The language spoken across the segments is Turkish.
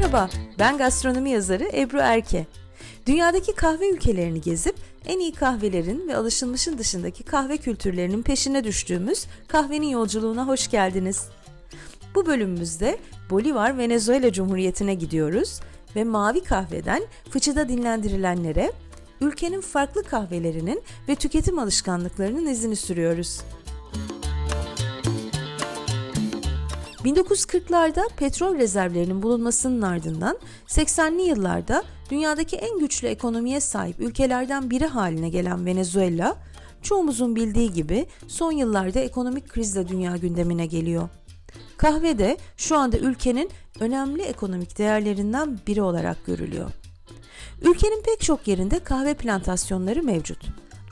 Merhaba, ben gastronomi yazarı Ebru Erke. Dünyadaki kahve ülkelerini gezip en iyi kahvelerin ve alışılmışın dışındaki kahve kültürlerinin peşine düştüğümüz kahvenin yolculuğuna hoş geldiniz. Bu bölümümüzde Bolivar Venezuela Cumhuriyeti'ne gidiyoruz ve mavi kahveden fıçıda dinlendirilenlere, ülkenin farklı kahvelerinin ve tüketim alışkanlıklarının izini sürüyoruz. 1940'larda petrol rezervlerinin bulunmasının ardından 80'li yıllarda dünyadaki en güçlü ekonomiye sahip ülkelerden biri haline gelen Venezuela, çoğumuzun bildiği gibi son yıllarda ekonomik krizle dünya gündemine geliyor. Kahve de şu anda ülkenin önemli ekonomik değerlerinden biri olarak görülüyor. Ülkenin pek çok yerinde kahve plantasyonları mevcut.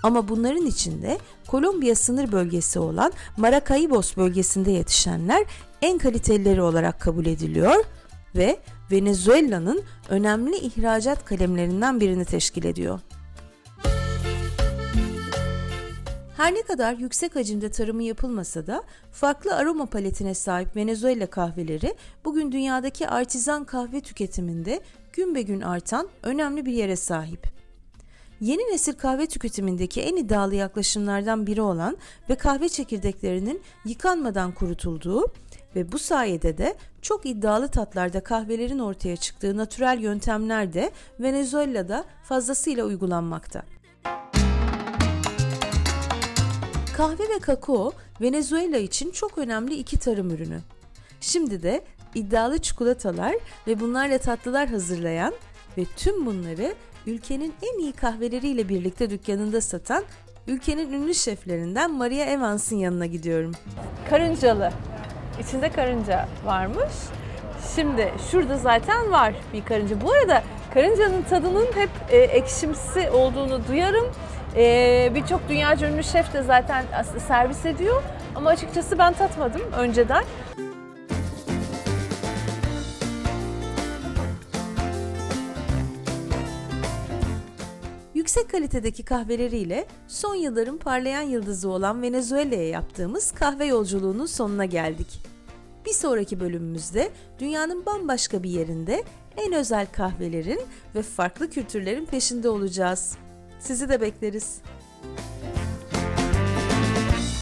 Ama bunların içinde Kolombiya sınır bölgesi olan Maracaibo bölgesinde yetişenler en kalitelileri olarak kabul ediliyor ve Venezuela'nın önemli ihracat kalemlerinden birini teşkil ediyor. Her ne kadar yüksek hacimde tarımı yapılmasa da farklı aroma paletine sahip Venezuela kahveleri bugün dünyadaki artizan kahve tüketiminde gün be gün artan önemli bir yere sahip. Yeni nesil kahve tüketimindeki en iddialı yaklaşımlardan biri olan ve kahve çekirdeklerinin yıkanmadan kurutulduğu ve bu sayede de çok iddialı tatlarda kahvelerin ortaya çıktığı natürel yöntemler de Venezuela'da fazlasıyla uygulanmakta. Kahve ve kakao Venezuela için çok önemli iki tarım ürünü. Şimdi de iddialı çikolatalar ve bunlarla tatlılar hazırlayan ve tüm bunları ülkenin en iyi kahveleriyle birlikte dükkanında satan ülkenin ünlü şeflerinden Maria Evans'ın yanına gidiyorum. karıncalı. İçinde karınca varmış. Şimdi şurada zaten var bir karınca. Bu arada karıncanın tadının hep e, ekşimsi olduğunu duyarım. E, Birçok dünyaca ünlü şef de zaten servis ediyor. Ama açıkçası ben tatmadım önceden. Yüksek kalitedeki kahveleriyle son yılların parlayan yıldızı olan Venezuela'ya yaptığımız kahve yolculuğunun sonuna geldik. Bir sonraki bölümümüzde dünyanın bambaşka bir yerinde en özel kahvelerin ve farklı kültürlerin peşinde olacağız. Sizi de bekleriz.